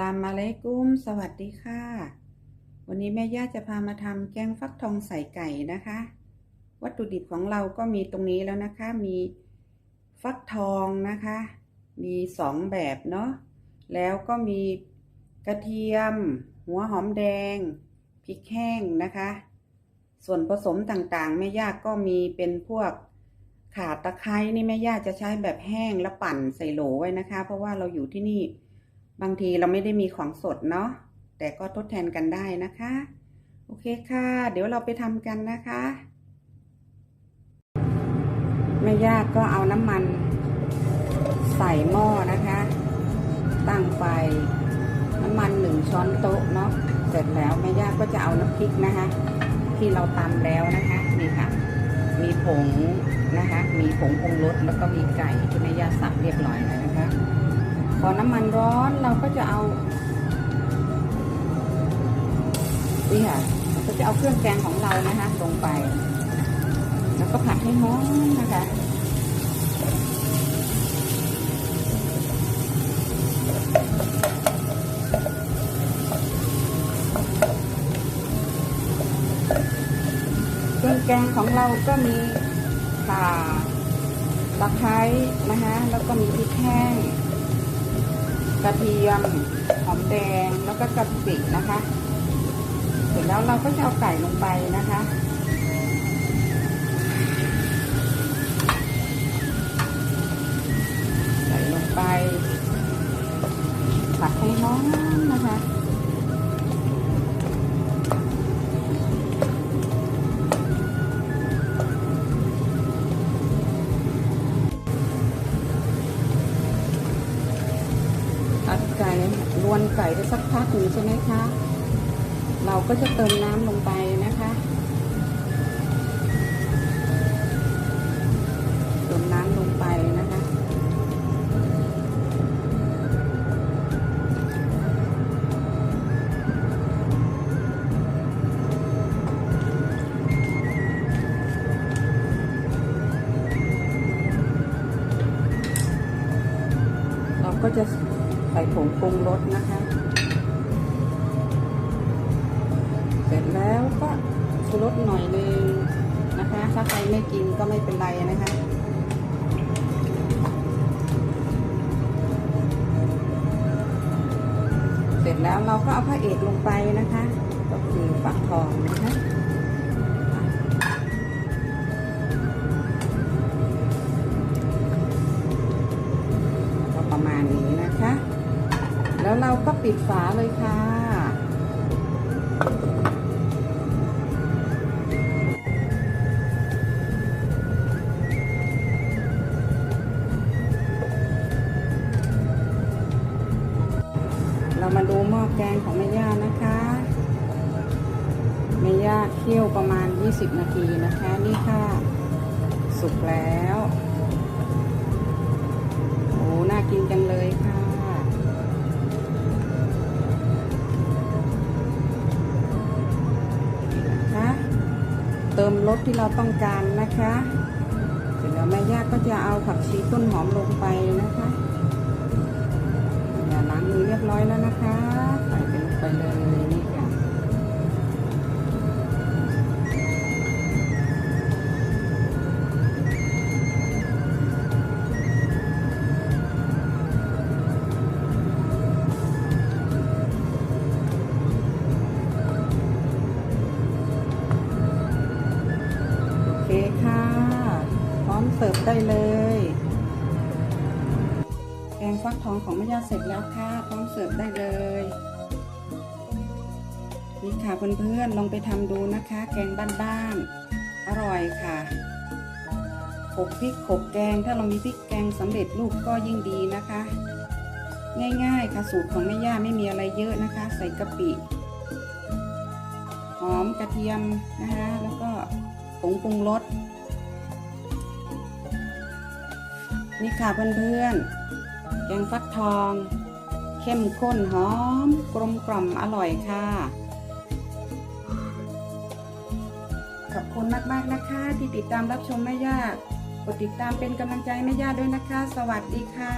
ลามอะลัยกุ้ม สวัสดีค่ะ วันนี้แม่ย่าจะพามาทำแกงฟักทองใส่ไก่นะคะ วัตถุดิบของเราก็มีตรงนี้แล้วนะคะ มีฟักทองนะคะ มีสองแบบเนาะ แล้วก็มีกระเทียม หัวหอมแดง พริกแห้งนะคะ ส่วนผสมต่างๆ แม่ย่าก็มีเป็นพวกข่าตะไคร้นี่แม่ย่าจะใช้แบบแห้งแล้วปั่นใส่โหลไว้นะคะ เพราะว่าเราอยู่ที่นี่ บางทีเราไม่ได้มีของสดเนาะแต่ก็ทดแทนกันได้นะคะ โอเคค่ะ เดี๋ยวเราไปทำกันนะคะแม่ย่าก็เอาน้ำมันใส่หม้อนะคะ ตั้งไฟน้ำมันหนึ่งช้อนโต๊ะเนาะเสร็จแล้วแม่ย่าก็จะเอาน้ำพริกนะคะ ที่เราตำแล้วนะคะนี่ค่ะ มีผงนะคะ มีผงปรุงรสแล้วก็มีไก่ที่แม่ย่าสับเรียบร้อยแล้ว อน้ำมันร้อนเราก็จะเอานี่ค่ะก็จะเอาเครื่องแกงของเรานะคะลงไป แล้วก็ผัดให้หอมนะคะเครื่องแกงของเราก็มีข่าตะไคร้นะคะแล้วก็มีพริกแห้ง กระเทียมหอมแดงแล้วก็กะปินะคะ เสร็จแล้วเราก็จะเอาไก่ลงไปนะคะใส่ลงไปผัดให้หอมนะคะ สักพักหนึ่งใช่ไหมคะ เราก็จะเติมน้ำลงไปนะคะเติมน้ำลงไปนะคะ เราก็จะใส่ผงปรุงรสนะคะ ชูรสหน่อยนึงนะคะ ถ้าใครไม่กินก็ไม่เป็นไรนะคะเสร็จแล้วเราก็เอาพระเอกลงไปนะคะ ก็คือฝักทองนะคะก็ประมาณนี้นะคะแล้วเราก็ปิดฝาเลยค่ะ มาดูหม้อแกงของแม่ย่านะคะแม่ย่าเคี่ยวประมาณ 20 นาทีนะคะ นี่ค่ะ สุกแล้วโอ้น่ากินจังเลยค่ะนะคะเติมรสที่เราต้องการนะคะเสร็จแล้วแม่ย่าก็จะเอาผักชีต้นหอมลงไปนะคะ คือเรียบร้อยแล้วนะคะใส่ไปลงไปเลยนี่ค่ะโอเคค่ะ พร้อมเสิร์ฟได้เลย ฟักทองของแม่ย่าเสร็จแล้วค่ะ พร้อมเสิร์ฟได้เลยนี่ค่ะเพื่อนๆลองไปทำดูนะคะ แกงบ้านๆอร่อยค่ะขลกพริกขลกแกงถ้าเรามีพริกแกงสำเร็จรูปก็ยิ่งดีนะคะ ง่ายๆค่ะสูตรของแม่ย่าไม่มีอะไรเยอะนะคะ ใส่กะปิหอมกระเทียมนะคะแล้วก็ผงปรุงรสนี่ค่ะเพื่อนๆ แกงฟักทอง เข้มข้นหอม กลมกล่อมอร่อยค่ะ ขอบคุณมากๆนะคะ ที่ติดตามรับชมแม่ย่ากดติดตามเป็นกำลังใจแม่ย่าด้วยนะคะ สวัสดีค่ะ